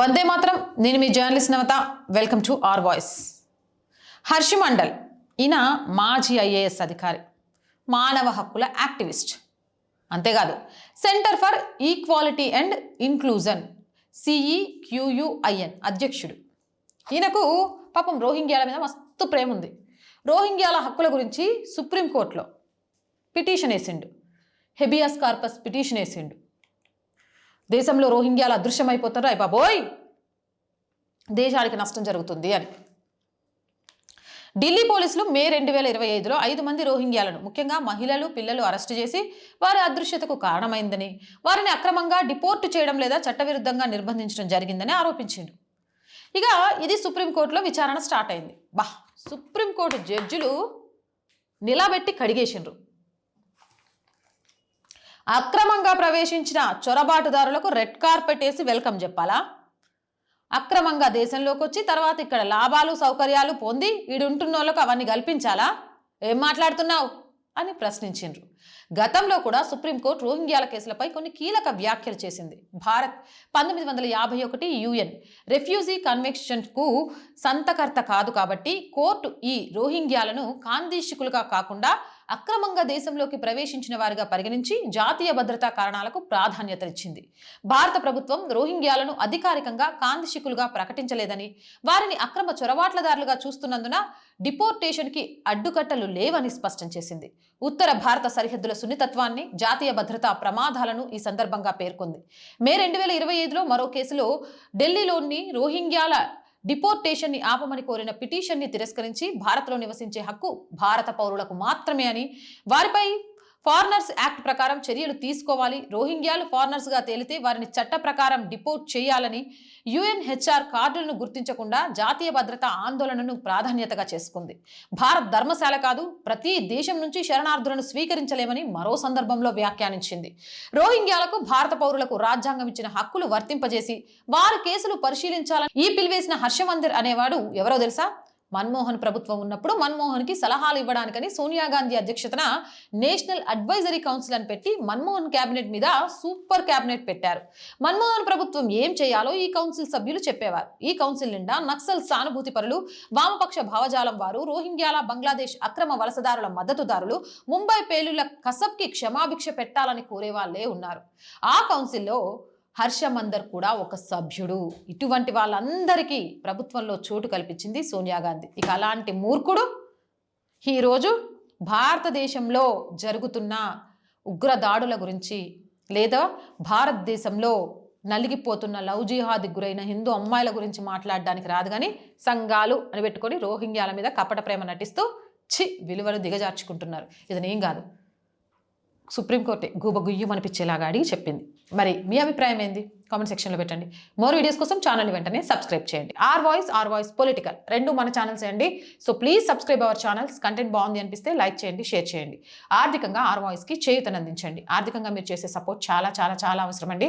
వందే మాత్రం. నేను మీ journalist Navata. Welcome to R Voice. Harsh Mander ఈయన మాజీ ఐఏఎస్ అధికారి మానవ హక్కుల యాక్టివిస్ట్. అంతేకాదు centre for equality and inclusion CEQUIN అధ్యక్షుడు. ఈయనకు పాపం రోహింగ్యాల మీద మస్తు ప్రేమ ఉంది రోహింగ్యాల హక్కుల గురించి సుప్రీంకోర్టులో పిటిషన్ వేసిండు. హెబియాస్ కార్పస్ పిటిషన్ వేసిండు. దేశంలో రోహింగ్యాలు అదృశ్యమైపోతారు అయ్య బాబోయ్? దేశానికి నష్టం జరుగుతుంది అని. ఢిల్లీ పోలీసులు మే రెండు వేల ఇరవై ఐదులో ఐదు మంది రోహింగ్యాలను ముఖ్యంగా మహిళలు పిల్లలు అరెస్టు చేసి వారి అదృశ్యతకు కారణమైందని వారిని అక్రమంగా డిపోర్ట్ చేయడం లేదా చట్టవిరుద్ధంగా నిర్బంధించడం జరిగిందని ఆరోపించిండు ఇక ఇది సుప్రీంకోర్టులో విచారణ స్టార్ట్ అయింది. బా సుప్రీంకోర్టు జడ్జిలు నిలబెట్టి కడిగేసిండ్రు. అక్రమంగా ప్రవేశించిన చొరబాటుదారులకు రెడ్ కార్పెట్ వేసి వెల్కమ్ చెప్పాలా? అక్రమంగా దేశంలోకి వచ్చి తర్వాత ఇక్కడ లాభాలు సౌకర్యాలు పొంది ఈడుంటున్న వాళ్ళకు అవన్నీ కల్పించాలా? ఏం మాట్లాడుతున్నావు? అని ప్రశ్నించిండ్రు. గతంలో కూడా సుప్రీంకోర్టు రోహింగ్యాల కేసులపై కొన్ని కీలక వ్యాఖ్యలు చేసింది. భారత్ పంతొమ్మిది వందల యాభై ఒకటి యుఎన్ రెఫ్యూజీ కన్వెన్షన్కు సంతకర్త కాదు కాబట్టి కోర్టు ఈ రోహింగ్యాలను కాందీషికులుగా కాకుండా అక్రమంగా దేశంలోకి ప్రవేశించిన వారిగా పరిగణించి జాతీయ భద్రతా కారణాలకు ప్రాధాన్యతనిచ్చింది. భారత ప్రభుత్వం రోహింగ్యాలను అధికారికంగా కాందిశికులుగా ప్రకటించలేదని వారిని అక్రమ చొరబాట్లదారులుగా చూస్తున్నందున డిపోర్టేషన్కి అడ్డుకట్టలు లేవని స్పష్టం చేసింది. ఉత్తర భారత సరిహద్దుల సున్నితత్వాన్ని జాతీయ భద్రతా ప్రమాదాలను ఈ సందర్భంగా పేర్కొంది. మే రెండు వేల ఇరవై ఐదులో మరో కేసులో ఢిల్లీలోని రోహింగ్యాల డిపోర్టేషన్ని ఆపమని కోరిన పిటిషన్ని తిరస్కరించి భారత్లో నివసించే హక్కు భారత పౌరులకు మాత్రమే అని వారిపై ఫారినర్స్ యాక్ట్ ప్రకారం చర్యలు తీసుకోవాలి. రోహింగ్యాలు ఫారినర్స్గా తేలితే వారిని చట్ట ప్రకారం డిపోర్ట్ చేయాలని యుఎన్హెచ్ఆర్ కార్డులను గుర్తించకుండా జాతీయ భద్రత ఆందోళనను ప్రాధాన్యతగా చేసుకుంది. భారత్ ధర్మశాల కాదు ప్రతి దేశం నుంచి శరణార్థులను స్వీకరించలేమని మరో సందర్భంలో వ్యాఖ్యానించింది. రోహింగ్యాలకు భారత పౌరులకు రాజ్యాంగం ఇచ్చిన హక్కులు వర్తింపజేసి వారు కేసులు పరిశీలించాలని ఈ పిలివేసిన హర్షమందిర్ అనేవాడు ఎవరో తెలుసా? మన్మోహన్ ప్రభుత్వం ఉన్నప్పుడు మన్మోహన్కి సలహాలు ఇవ్వడానికని సోనియా గాంధీ అధ్యక్షతన నేషనల్ అడ్వైజరీ కౌన్సిల్ అని పెట్టి మన్మోహన్ క్యాబినెట్ మీద సూపర్ క్యాబినెట్ పెట్టారు. మన్మోహన్ ప్రభుత్వం ఏం చేయాలో ఈ కౌన్సిల్ సభ్యులు చెప్పేవారు. ఈ కౌన్సిల్ నిండా నక్సల్ సానుభూతి పరులు వామపక్ష భావజాలం వారు రోహింగ్యాల బంగ్లాదేశ్ అక్రమ వలసదారుల మద్దతుదారులు ముంబై పేలుల కసబ్కి క్షమాభిక్ష పెట్టాలని కోరే వాళ్ళే ఉన్నారు. ఆ కౌన్సిల్లో హర్షమందర్ కూడా ఒక సభ్యుడు. ఇటువంటి వాళ్ళందరికీ ప్రభుత్వంలో చోటు కల్పించింది సోనియా గాంధీ. ఇక అలాంటి మూర్ఖుడు ఈరోజు భారతదేశంలో జరుగుతున్న ఉగ్ర దాడుల గురించి లేదా భారతదేశంలో నలిగిపోతున్న లవ్ జిహాద్ గురైన హిందూ అమ్మాయిల గురించి మాట్లాడడానికి రాదు కానీ సంఘాలు అని పెట్టుకొని రోహింగ్యాల మీద కపట ప్రేమ నటిస్తూ చి విలువలు దిగజార్చుకుంటున్నారు. ఇది నేను కాదు. సుప్రీంకోర్టే గూబ అనిపించేలాగా అడిగి చెప్పింది. మరి మీ అభిప్రాయం ఏంది? కామెంట్ సెక్షన్లో పెట్టండి. మోర్ వీడియోస్ కోసం ఛానల్ వెంటనే సబ్స్క్రైబ్ చేయండి. R Voice R Voice political. రెండు మన ఛానల్స్ అండి. So please subscribe our channels. Content బాగుంది అనిపిస్తే లైక్ చేయండి షేర్ చేయండి. ఆర్థికంగా ఆర్ వాయిస్కి చేయుతనందించండి. ఆర్థికంగా మీరు చేసే సపోర్ట్ చాలా చాలా చాలా అవసరం అండి